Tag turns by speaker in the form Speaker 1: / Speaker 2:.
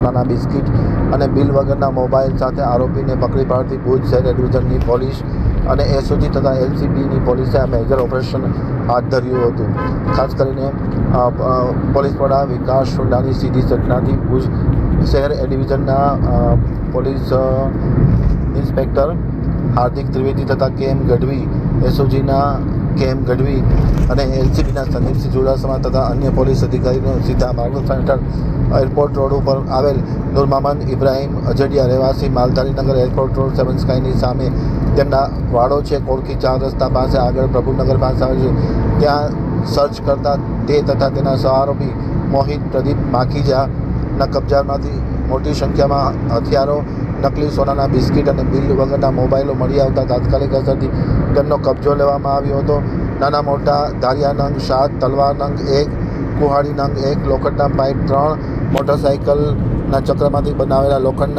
Speaker 1: નાના બિસ્કિટ અને બિલ વગરના મોબાઈલ સાથે આરોપીને પકડી પાડતી ભુજ શહેર ડિવિઝનની પોલીસ અને એસઓજી તથા એલસીબીની પોલીસે આ મેજર ઓપરેશન હાથ ધર્યું હતું. ખાસ કરીને પોલીસ વડા વિકાસ સોંડાની સીધી ઘટનાથી ભુજ શહેર ડિવિઝનના પોલીસ ઇન્સ્પેક્ટર હાર્દિક ત્રિવેદી તથા કે એમ ગઢવી એસઓજીના કે એમ ગઢવી અને એલસીબીના સંદીપસિંહ ચુડાસમા તથા અન્ય પોલીસ અધિકારીઓ સીધા માર્ગદર્શન હેઠળ એરપોર્ટ રોડ ઉપર આવેલ નુરમામન ઇબ્રાહીમ અજડિયા રહેવાસી માલધારીનગર એરપોર્ટ રોડ સેવન સ્કાયની સામે તેમના વાડો છે. કોળકી ચાર રસ્તા પાસે આગળ પ્રભુનગર પાસે આવે છે. ત્યાં સર્ચ કરતા તે તથા તેના સહઆરોપી મોહિત પ્રદીપ માખીજાના કબજામાંથી મોટી સંખ્યામાં હથિયારો, નકલી સોનાના બિસ્કિટ અને બિલ વગરના મોબાઈલો મળી આવતા તાત્કાલિક અસરથી તેમનો કબજો લેવામાં આવ્યો હતો. નાના મોટા ધારિયા નંગ સાત તલવાર નંગ એક, કુહાડી નંગ એક, લોખંડના પાઇપ ત્રણ, મોટરસાઇકલના ચક્રમાંથી બનાવેલા લોખંડના